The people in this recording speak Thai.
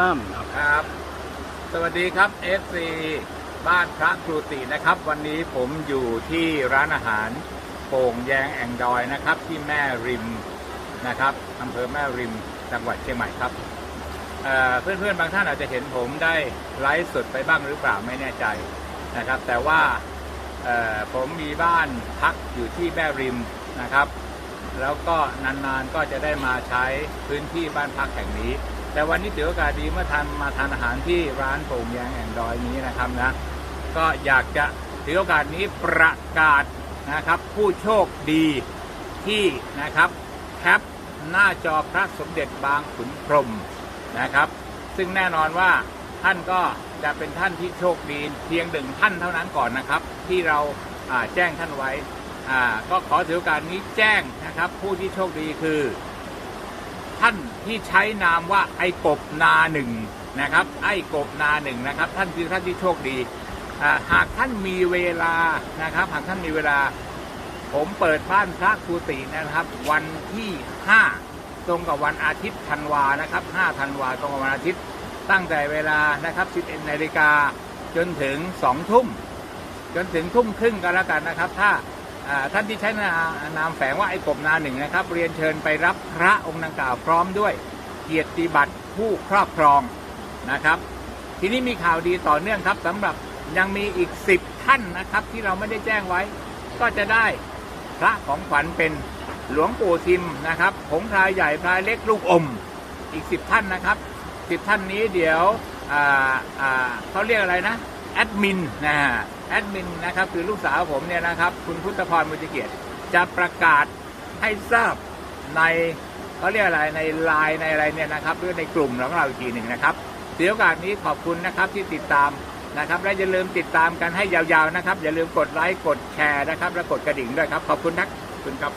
ตั้มครับครับ สวัสดีครับเอฟซีบ้านพระครูตินะครับ วันนี้ผมอยู่ที่ร้านอาหารโป่งแยงแองดอยนะครับ ที่แม่ริมนะครับอำเภอแม่ริมจังหวัดเชียงใหม่ครับเอ่อนเพื่อนบางท่านอาจจะเห็นผมได้ไลฟ์สดไปบ้างหรือเปล่าไม่แน่ใจนะครับ แต่ว่าผมมีบ้านพักอยู่ที่แม่ริมนะครับ แล้วก็นานๆก็จะได้มาใช้พื้นที่บ้านพักแห่งนี้ แต่วันนี้ถือโอกาสดีเมื่อทานมาทานอาหารที่ร้านโป่งแยงแอนดอยนี้นะครับนะก็อยากจะถือโอกาสนี้ประกาศนะครับ ผู้โชคดีที่นะครับแคปหน้าจอพระสมเด็จบางขุนพรหมนะครับ ซึ่งแน่นอนว่าท่านก็จะเป็นท่านที่โชคดีเพียงหนึ่งท่านเท่านั้นก่อนนะครับ ที่เราแจ้งท่านไว้ อ่าก็ขอถือโอกาสนี้แจ้งนะครับ ผู้ที่โชคดีคือ ท่านที่ใช้นามว่าไอ้กบนาหนึ่งนะครับ ไอ้กบนาหนึ่งนะครับ ท่านคือท่านที่โชคดีอ่าหากท่านมีเวลานะครับ หากท่านมีเวลา ผมเปิดบ้านพระครูตินะครับ วันที่5ตรงกับวันอาทิตย์ธันวานะครับ5ธันวาตรงกับวันอาทิตย์ตั้งแต่เวลานะครับ11นาฬิกาจนถึง2ทุ่มจนถึงทุ่มครึ่งก็แล้วกันนะครับ ถ้า ท่านที่ใช้นามแฝงว่าไอ้กบนาหนึ่งนะครับ เรียนเชิญไปรับพระองค์ดังกล่าวพร้อมด้วย เกียรติบัตรผู้ครอบครองนะครับ ทีนี้มีข่าวดีต่อเนื่องครับสำหรับยังมีอีก 10 ท่านนะครับ ที่เราไม่ได้แจ้งไว้ ก็จะได้พระของขวัญเป็นหลวงปู่ทิมนะครับผงพรายใหญ่พรายเล็กลูกอม อีก 10 ท่านนะครับ 10 ท่านนี้เดี๋ยวเขาเรียกอะไรนะแอดมินนะฮะ แอดมินนะครับคือลูกสาวผมเนี่ยนะครับคุณพุทธพรมุจเกียรติจะประกาศให้ทราบในเขาเรียกอะไรในไลน์ในอะไรเนี่ยนะครับหรือในกลุ่มของเราอีกทีหนึ่งนะครับเสียโอกาสนี้ขอบคุณนะครับที่ติดตามนะครับและอย่าลืมติดตามกันให้ยาวๆนะครับ อย่าลืมกดไลค์กดแชร์นะครับ และกดกระดิ่งด้วยครับ ขอบคุณครักคุณครับ